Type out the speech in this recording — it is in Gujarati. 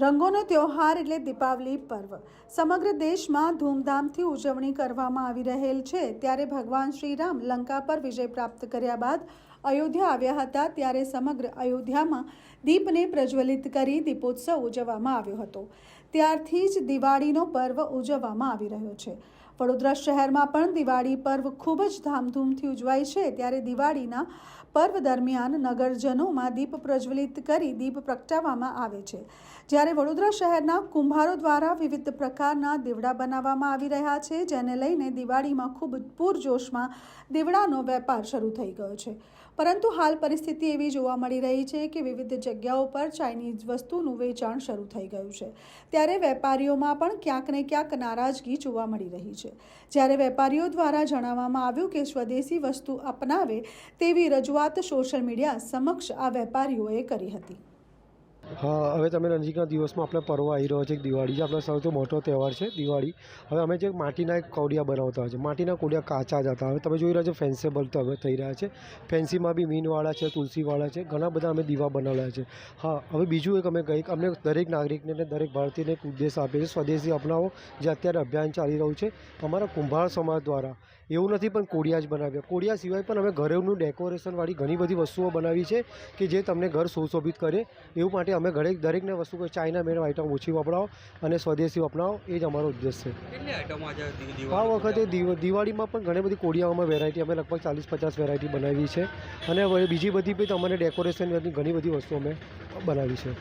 રંગોનો તહેવાર એટલે દીપાવલી પર્વ. સમગ્ર દેશમાં ધૂમધામથી ઉજવણી કરવામાં આવી રહેલ છે. ત્યારે ભગવાન શ્રીરામ લંકા પર વિજય પ્રાપ્ત કર્યા બાદ અયોધ્યા આવ્યા હતા. ત્યારે સમગ્ર અયોધ્યામાં દીપને પ્રજ્વલિત કરી દીપોત્સવ ઉજવવામાં આવ્યો હતો. ત્યારથી જ દિવાળીનો પર્વ ઉજવવામાં આવી રહ્યો છે. વડોદરા શહેરમાં પણ દિવાળી પર્વ ખૂબ જ ધામધૂમથી ઉજવાય છે. ત્યારે દિવાળીના પર્વ દરમિયાન નગરજનોમાં દીપ પ્રજ્વલિત કરી દીપ પ્રગટાવવામાં આવે છે. જ્યારે વડોદરા શહેરના કુંભારો દ્વારા વિવિધ પ્રકારના દીવડા બનાવવામાં આવી રહ્યા છે, જેને લઈને દિવાળીમાં ખૂબ પૂરજોશમાં દીવડાનો વેપાર શરૂ થઈ ગયો છે. પરંતુ હાલ પરિસ્થિતિ એવી જોવા મળી રહી છે કે વિવિધ જગ્યાઓ પર ચાઇનીઝ વસ્તુનું વેચાણ શરૂ થઈ ગયું છે. ત્યારે વેપારીઓમાં પણ ક્યાંક ને ક્યાંક નારાજગી જોવા મળી રહી છે. જ્યારે વેપારીઓ દ્વારા જણાવવામાં આવ્યું કે સ્વદેશી વસ્તુ અપનાવે તેવી રજૂઆત સોશિયલ મીડિયા સમક્ષ આ વેપારીઓએ કરી હતી. હા, હવે તમે નજીકના દિવસમાં આપણે પર્વ આવી રહ્યો છે દિવાળી જે આપણો સૌથી મોટો તહેવાર છે દિવાળી. હવે અમે જે માટીના એક કોડિયા બનાવતા હોય છે. માટીના કોડિયા કાચા જ હતા. હવે તમે જોઈ રહ્યા છો ફેન્સેબલ તો હવે થઈ રહ્યા છે. ફેન્સીમાં બી મીનવાળા છે, તુલસીવાળા છે. ઘણા બધા અમે દીવા બનાવ્યા છે. હા, હવે બીજું એક અમે કંઈક, અમને દરેક નાગરિકને અને દરેક ભારતીયને એક ઉદ્દેશ આપીએ છીએ. સ્વદેશી અપનાવો, જે અત્યારે અભિયાન ચાલી રહ્યું છે. અમારા કુંભાર સમાજ દ્વારા એવું નથી પણ કોડિયા જ બનાવ્યા. કોડિયા સિવાય પણ અમે ઘરેનું ડેકોરેશનવાળી ઘણી બધી વસ્તુઓ બનાવી છે કે જે તમને ઘર સુશોભિત કરે. એવું માટે અમે ઘરે દરેકને વસ્તુ કોઈ ચાઇના મેડ આઇટમ ઓછી વપરાવો અને સ્વદેશી અપનાવો. એ જ અમારો ઉદ્દેશ છે. આ વખતે દિવ- દિવાળીમાં પણ ઘણી બધી કોડિયાઓમાં વેરાયટી અમે લગભગ ચાલીસ પચાસ વેરાયટી બનાવી છે. અને બીજી બધી બી તમને ડેકોરેશનની ઘણી બધી વસ્તુ અમે બનાવી છે.